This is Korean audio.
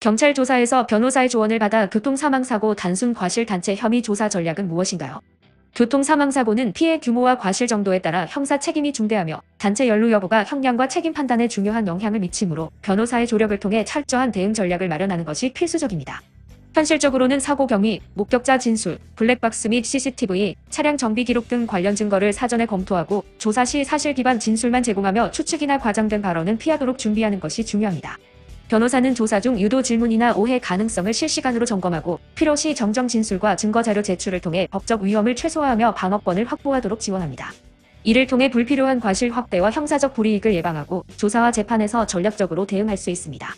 경찰 조사에서 변호사의 조언을 받아 교통사망사고 단순 과실 단체 혐의 조사 전략은 무엇인가요? 교통사망사고는 피해 규모와 과실 정도에 따라 형사 책임이 중대하며 단체 연루 여부가 형량과 책임 판단에 중요한 영향을 미치므로 변호사의 조력을 통해 철저한 대응 전략을 마련하는 것이 필수적입니다. 현실적으로는 사고 경위, 목격자 진술, 블랙박스 및 CCTV, 차량 정비 기록 등 관련 증거를 사전에 검토하고 조사 시 사실 기반 진술만 제공하며 추측이나 과장된 발언은 피하도록 준비하는 것이 중요합니다. 변호사는 조사 중 유도 질문이나 오해 가능성을 실시간으로 점검하고 필요시 정정 진술과 증거 자료 제출을 통해 법적 위험을 최소화하며 방어권을 확보하도록 지원합니다. 이를 통해 불필요한 과실 확대와 형사적 불이익을 예방하고 조사와 재판에서 전략적으로 대응할 수 있습니다.